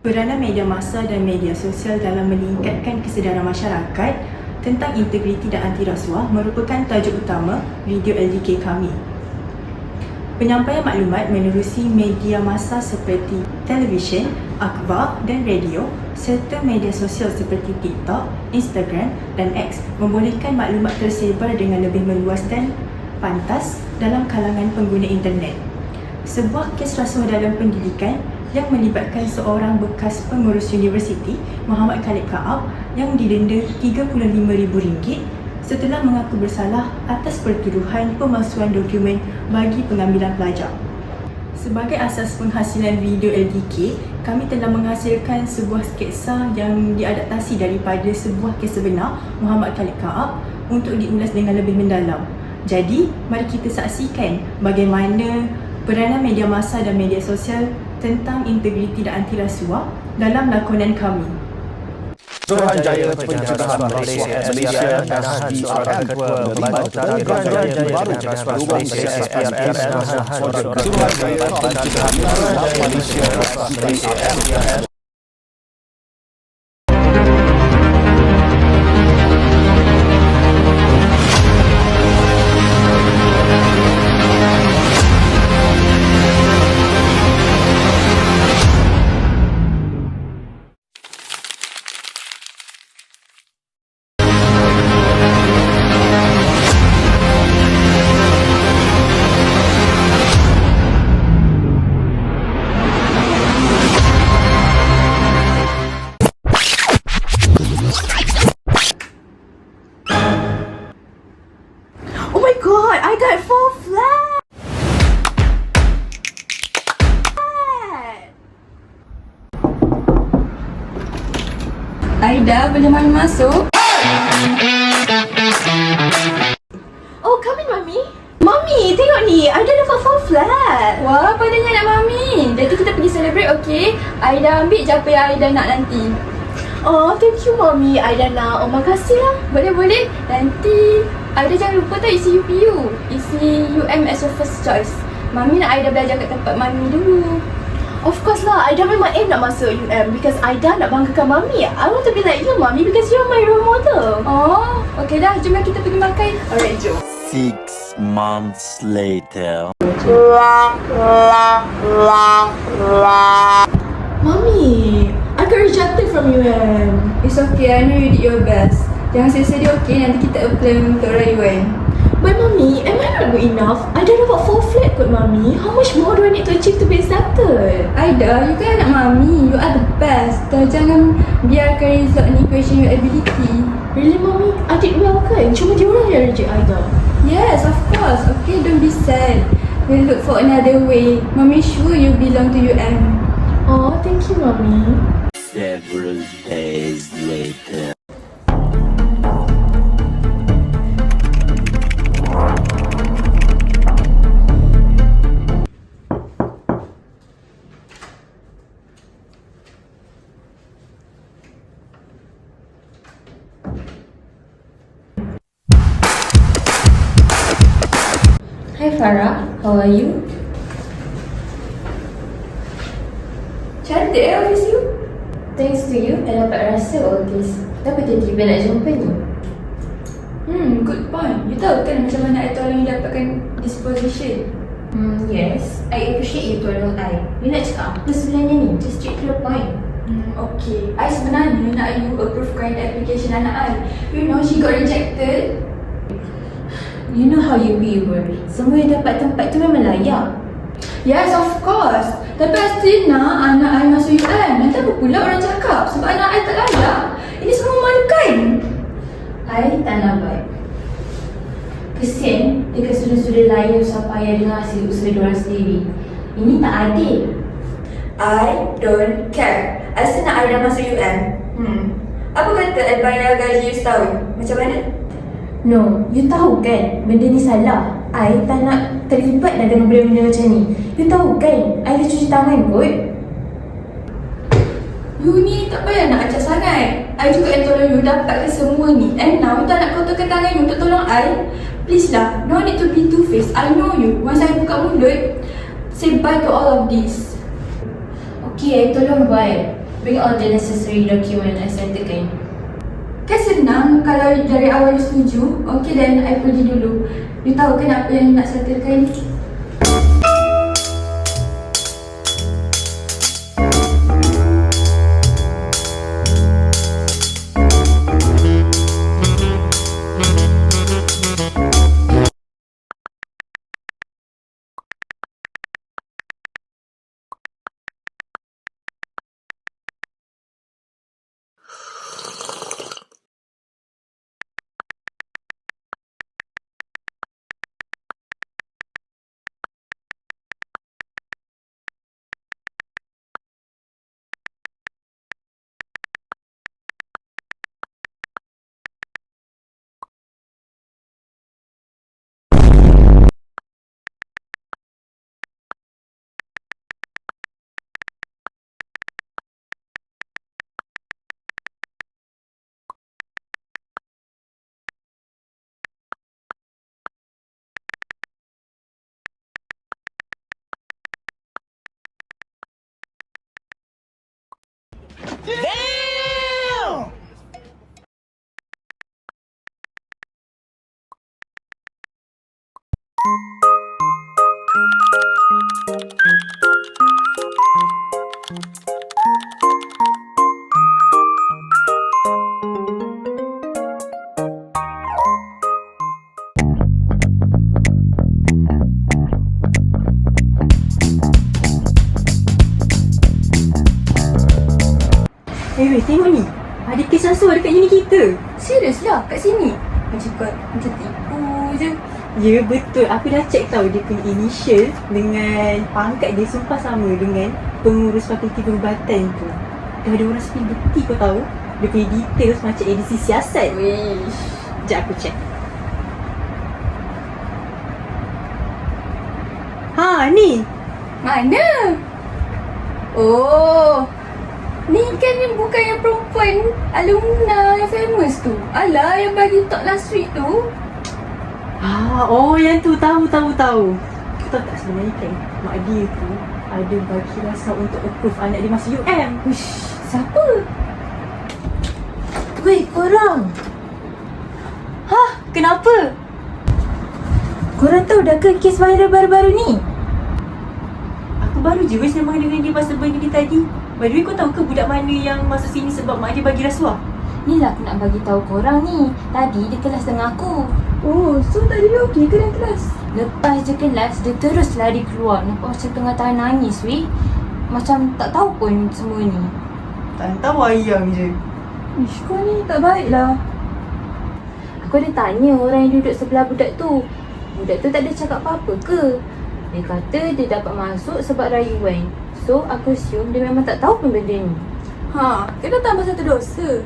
Peranan media massa dan media sosial dalam meningkatkan kesedaran masyarakat tentang integriti dan anti rasuah merupakan tajuk utama video LDK kami. Penyampaian maklumat menerusi media massa seperti televisyen, akhbar dan radio serta media sosial seperti TikTok, Instagram dan X membolehkan maklumat tersebar dengan lebih meluas dan pantas dalam kalangan pengguna internet. Sebuah kes rasuah dalam pendidikan yang melibatkan seorang bekas pengurus universiti Muhammad Khalid Kaab yang didenda RM35,000 setelah mengaku bersalah atas pertuduhan pemalsuan dokumen bagi pengambilan pelajar. Sebagai asas penghasilan video LDK, kami telah menghasilkan sebuah sketsa yang diadaptasi daripada sebuah kes sebenar Muhammad Khalid Kaab untuk diulas dengan lebih mendalam. Jadi, mari kita saksikan bagaimana peranan media massa dan media sosial tentang integriti dan anti rasuah dalam lakonan kami. Suruhanjaya Malaysia dan Haji Arakan Ketua melibatkan Suruhanjaya baru dan Suruhanjaya Malaysia Malaysia boleh mami masuk? Oh, come in, Mami. Mami, tengok ni. Aida dapat four flat. Wah, padanya nak mami. Jadi kita pergi celebrate, okay? Aida ambil je apa yang Aida nak nanti. Oh, thank you, Mami. Aida nak. Oh, makasih lah. Boleh, boleh. Nanti Aida jangan lupa tak isi UPU. Isi UM as your first choice. Mami nak Aida belajar kat tempat mami dulu. Of course lah, Aida memang aim nak masuk UM because Aida nak banggakan Mami. I want to be like you, Mami, because you're my role model. Oh, okay dah. Jom lah kita pergi makan. Alright, jom. Six months later. Mami, I got rejected from UM. It's okay. I know you did your best. Jangan sedih-sedih, okay? Nanti kita apply untuk rayuan. But Mami, am I not good enough? Aida dapat four flat kot, Mami. How much more do I need to achieve to be accepted? Aida, you kan anak mami. You are the best. Dah jangan biarkan result ni question your ability. Really, Mami? I did well kan? Cuma dia orang yang reject Aida. Yes, of course. Okay, don't be sad. We'll look for another way. Mommy sure you belong to UM. Oh, thank you, Mami. Several days later. Cantik eh office you? Thanks to you, I dapat rasa all this. Kenapa tiba-tiba nak jumpa ni? Hmm, good point. You tahu kan macam mana I tolong you dapatkan this position? Hmm, yes. I appreciate you tolong I. You nak cakap apa sebenarnya ni? Just straight to the point. Hmm, okay. I sebenarnya nak you approvekan application anak I. You know she got rejected. You know how you be, bro. Semua yang dapat tempat tu memang layak. Yes, of course. Tapi nak anak I masuk UM. Nanti apa pula orang cakap? Sebab anak I tak layak. Ini semua memalukan. I tak nak buat. Kesian dekat sudut-sudut lain usaha payah dengan hasil usaha diorang sendiri. Ini tak adil. I don't care. I still nak Aida masuk UM. Hmm. Apa kata I bayar gaji you setahun? Macam mana? No, you tahu kan benda ni salah. I tak nak terlibat dah dengan benda-benda macam ni. You tahu kan, I dah cuci tangan kot. You ni tak payah nak acak sangat. I juga yang tolong you dapatkan semua ni. And now you tak nak kotorkan tangan you untuk tolong I. Please lah, no need to be two-faced. I know you. Once I buka mulut, say bye to all of this. Okay, I tolong buat. Bring all the necessary document I settled Kan senang kalau dari awal setuju. Okay then, I pergi dulu. You tahu kan apa yang nak settlekan ni? Eh tengok ni Ada kes rasuah dekat uni kita Serius lah, kat sini. Macam kau macam tipu je. Ya betul Aku dah check tau Dia punya initial Dengan pangkat dia Sumpah sama dengan Pengurus fakulti perubatan tu Dah ada orang spill bukti kau tahu Dia punya details Macam edisi siasat Wish. Sekejap aku check Ha ni Mana? Oh. Ni kan yang bukan yang perempuan alumna yang famous tu. Alah yang bagi talk last week tu. Ah, oh yang tu tahu tahu tahu. Tahu tak sebenarnya kan mak dia tu ada bagi rasa untuk approve anak dia masuk UM. Wish. Siapa? Weh, korang! Hah, kenapa? Korang tahu dah ke kes viral baru-baru ni? Aku baru je wes sembang dengan dia pasal benda ni tadi. By the way, kau tahu ke budak mana yang masuk sini sebab mak dia bagi rasuah? Ni lah aku nak bagi tahu korang ni. Tadi dia kelas dengan aku. Oh, so tadi dia okey ke dalam kelas? Lepas je kelas, dia terus lari keluar. Nampak macam tengah tahan nangis, weh. Macam tak tahu pun semua ni. Tak tahu ayam je. Ish, kau ni tak baik lah. Aku ada tanya orang yang duduk sebelah budak tu. Budak tu tak ada cakap apa-apa ke? Dia kata dia dapat masuk sebab rayuan. So, aku assume dia memang tak tahu pun benda ni. Ha, kena tambah satu dosa.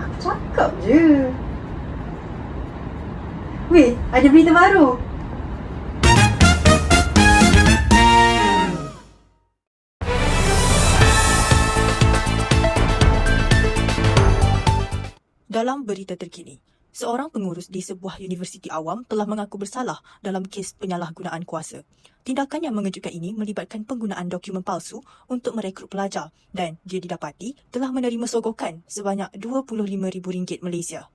Aku cakap je. Weh, ada berita baru. Dalam berita terkini, seorang pengurus di sebuah universiti awam telah mengaku bersalah dalam kes penyalahgunaan kuasa. Tindakan yang mengejutkan ini melibatkan penggunaan dokumen palsu untuk merekrut pelajar dan dia didapati telah menerima sogokan sebanyak RM25,000 Malaysia.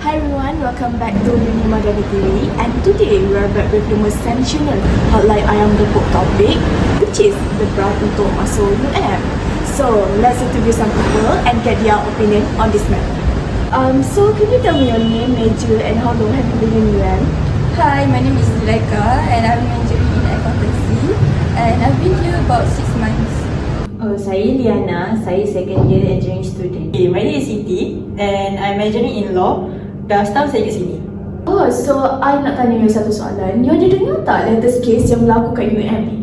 Hi everyone, welcome back to Uni Madani TV and today we are back with the most sensational hotline ayam gepuk topic which is the brand untuk masuk UM. So let's interview some people and get their opinion on this matter. Um, so can you tell me your name, major and how long have you been in UM? Hi, my name is Zulaika and I'm majoring in accountancy and I've been here about six months. Oh, saya Liana. Saya second year engineering student. Okay, my name is Siti and I'm majoring in law. Dah setahun saya kat sini. Oh, so I nak tanya you satu soalan. You ada dengar tak latest case yang berlaku kat UM ni?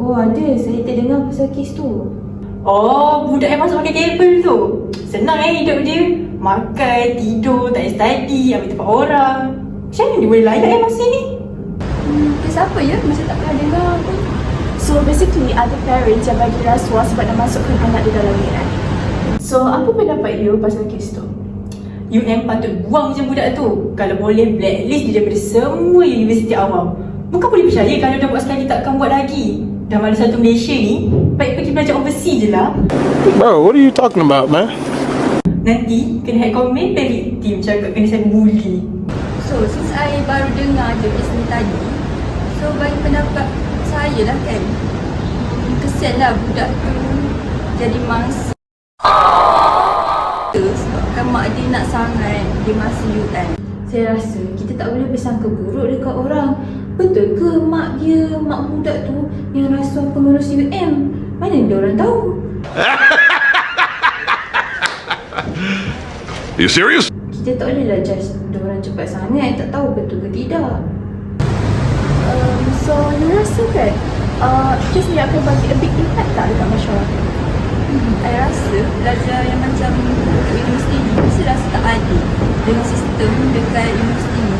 Oh, ada. Saya terdengar pasal kes tu. Oh, budak yang masuk pakai kabel tu. Senang eh hidup dia. Makan, tidur, tak payah study, ambil tempat orang. Macam mana dia boleh layak eh masa ni? Hmm, kes apa ya? Macam tak pernah dengar pun. So basically ada parents yang bagi rasuah sebab nak masukkan anak dia dalam UM. So apa pendapat you pasal kes tu? UM patut buang macam budak tu. Kalau boleh blacklist dia daripada semua universiti awam. Bukan boleh percaya kalau dah buat sekali tak akan buat lagi. Dah malas satu Malaysia ni, baik pergi belajar overseas je lah. Bro, what are you talking about, man? Nanti kena head comment dan victim cakap kena saya bully. So, since I baru dengar je kes ni tadi So, bagi pendapat saya lah kan Kesian lah budak tu jadi mangsa mak dia nak sangat dia masih UN Saya rasa kita tak boleh bersangka buruk dekat orang. Betul ke mak dia, mak budak tu yang rasuah pengurus UM? Mana dia orang tahu? You serious? Kita tak boleh lah judge dia orang cepat sangat, tak tahu betul ke tidak. Um, so, you rasa kan uh, kes ni akan bagi a big impact tak dekat masyarakat? hmm, I rasa belajar yang macam dekat universiti ni Mesti rasa tak adil Dengan sistem dekat universiti ni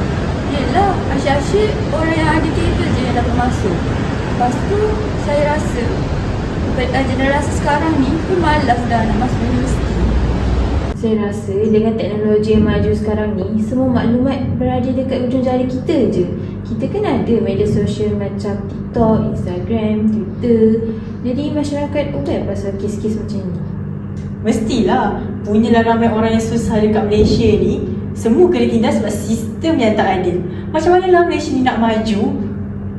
Yelah, asyik-asyik orang yang ada kereta je yang dapat masuk Lepas tu, saya rasa uh, generasi sekarang ni pun malas dah nak masuk universiti Saya rasa dengan teknologi yang maju sekarang ni, semua maklumat berada dekat ujung jari kita je. Kita kan ada media sosial macam TikTok, Instagram, Twitter. Jadi masyarakat aware pasal kes-kes macam ni. Mestilah Punyalah ramai orang yang susah dekat Malaysia ni Semua kena tindas sebab sistem yang tak adil. Macam mana lah Malaysia ni nak maju?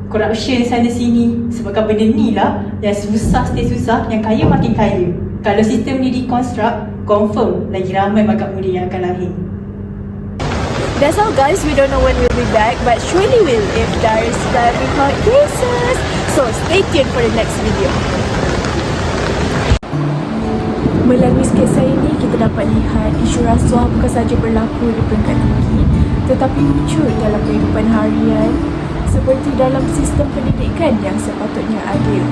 Corruption sana sini. Sebabkan benda ni lah Yang susah stay susah Yang kaya makin kaya. Kalau sistem ni deconstruct Confirm lagi ramai bakat muda yang akan lahir. That's all guys, we don't know when we'll be back but surely will if there is very cases. So stay tuned for the next video. Melalui sketsa ini, kita dapat lihat isu rasuah bukan saja berlaku di peringkat tinggi tetapi wujud dalam kehidupan harian seperti dalam sistem pendidikan yang sepatutnya adil.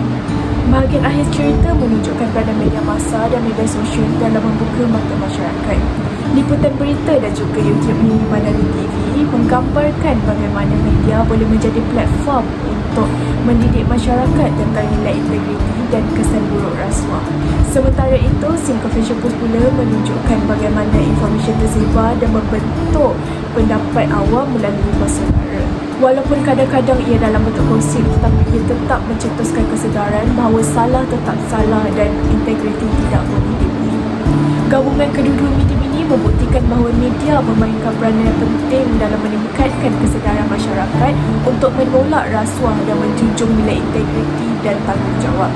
Bahagian akhir cerita menunjukkan peranan media massa dan media sosial dalam membuka mata masyarakat. Liputan berita dan juga YouTube Mini Madani TV menggambarkan bagaimana media boleh menjadi platform untuk mendidik masyarakat tentang nilai integriti dan kesan buruk rasuah. Sementara itu, SIM Confession Post pula menunjukkan bagaimana informasi tersebar dan membentuk pendapat awam melalui bersaudara. Walaupun kadang-kadang ia dalam bentuk gosip tetapi ia tetap mencetuskan kesedaran bahawa salah tetap salah dan integriti tidak boleh dibeli. Gabungan kedua-dua medium ini membuktikan bahawa media memainkan peranan yang penting dalam meningkatkan kesedaran masyarakat untuk menolak rasuah dan menjunjung nilai integriti dan tanggungjawab.